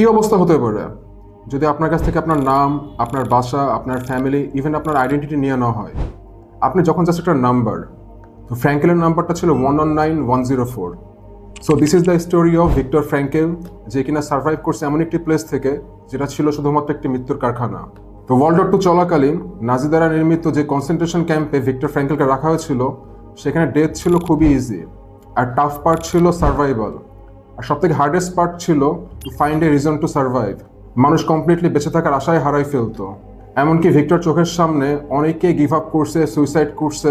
কি অবস্থা হতে পারে? যদি আপনার কাছ থেকে আপনার নাম, আপনার বাসা, আপনার ফ্যামিলি ইভেন আপনার আইডেন্টিটি নিয়ে নেওয়া হয়। আপনি যখন জাস্ট একটা নাম্বার তো ফ্র্যাঙ্কেলের নাম্বারটা ছিল one one nine one zero four so this is the story of Victor Frankl যে কিনা সার্ভাইভ করছে এমন একটি প্লেস থেকে, যেটা ছিল শুধুমাত্র একটি মৃত্যুর কারখানা। তো ওয়ার্ল্ড ওয়ার টু চলাকালীন নাজি দ্বারা নির্মিত যে কনসেন্ট্রেশন ক্যাম্পে ভিক্টর ফ্র্যাঙ্কেলকে রাখা হয়েছিল, সেখানে ডেথ ছিল খুবই ইজি আর টাফ পার্ট ছিল সার্ভাইভাল আর সব থেকে হার্ডেস্ট পার্ট ছিল to find a reason to survive মানুষ কমপ্লিটলি বেঁচে থাকার আশায় হারাই ফেলতো। এমনকি ভিক্টর চোখের সামনে অনেকে গিভ আপ করছে সুইসাইড করছে,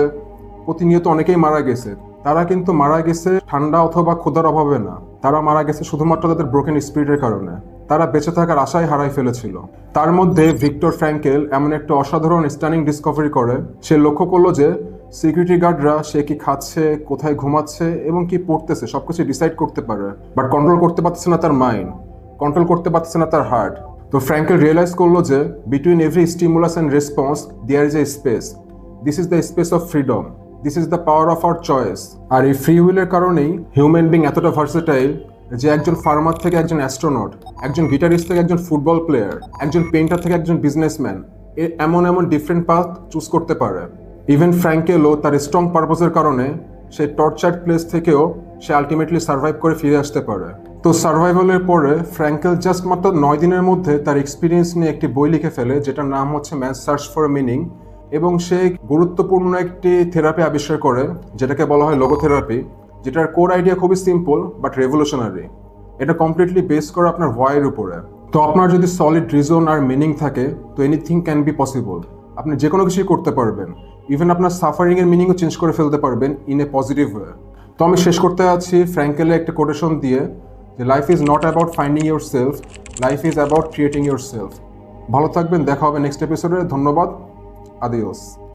প্রতিনিয়ত অনেকেই মারা গেছে। তারা কিন্তু মারা গেছে ঠান্ডা অথবা ক্ষুধার অভাবে না। তারা মারা গেছে শুধুমাত্র তাদের ব্রোকেন স্পিরিটের কারণে। তারা বেঁচে থাকার আশায় হারাই ফেলেছিল। তার মধ্যে ভিক্টর ফ্র্যাঙ্কেল এমন একটা অসাধারণ স্টানিং ডিসকভারি করে। সে লক্ষ্য করল যে সিকিউরিটি গার্ডরা সে কি খাচ্ছে, কোথায় ঘুমাচ্ছে এবং কি পড়তেছে, সবকিছু ডিসাইড করতে পারে। বাট কন্ট্রোল করতে পারতেছে না তার মাইন্ড কন্ট্রোল করতে পারতেছে না তার হার্ট তো ফ্র্যাঙ্কেল রিয়েলাইজ করল যে between every stimulus and response there is a space this is the space of freedom this is the power of our choice আর এই ফ্রি উইলের কারণেই হিউম্যান বিং এতটা ভার্সেটাইল যে একজন ফার্মার থেকে একজন অ্যাস্ট্রোনট একজন গিটারিস্ট থেকে একজন ফুটবল প্লেয়ার একজন পেন্টার থেকে একজন বিজনেসম্যান এমন এমন ডিফারেন্ট পাথ চুজ করতে পারে। ইভেন ফ্র্যাঙ্কেলও তার স্ট্রং পারপোজের কারণে সেই টর্চার্ড প্লেস থেকেও সে আলটিমেটলি সার্ভাইভ করে ফিরে আসতে পারে। তো সার্ভাইভালের পরে ফ্র্যাঙ্কেল জাস্ট মাত্র নয় দিনের মধ্যে তার এক্সপিরিয়েন্স নিয়ে একটি বই লিখে ফেলে, যেটার নাম হচ্ছে ম্যান সার্চ ফর মিনিং এবং সে গুরুত্বপূর্ণ একটি থেরাপি আবিষ্কার করে, যেটাকে বলা হয় লোগোথেরাপি যেটার কোর আইডিয়া খুবই সিম্পল বাট রেভলিউশনারি এটা কমপ্লিটলি বেস করে আপনার ভয়ের উপরে। তো আপনার যদি সলিড রিজন আর মিনিং থাকে, তো এনিথিং ক্যান বি পসিবল আপনি যে কোনো কিছুই করতে পারবেন। ইভেন আপনার সাফারিং এর মিনিংও চেঞ্জ করে ফেলতে পারবেন ইন এ পজিটিভ ওয়ে তো আমি শেষ করতে আছি ফ্র্যাঙ্কেলে একটা কোটেশন দিয়ে যে life is not about finding yourself life is about creating yourself ভালো থাকবেন, দেখা হবে নেক্সট এপিসোডে ধন্যবাদ। আদিওস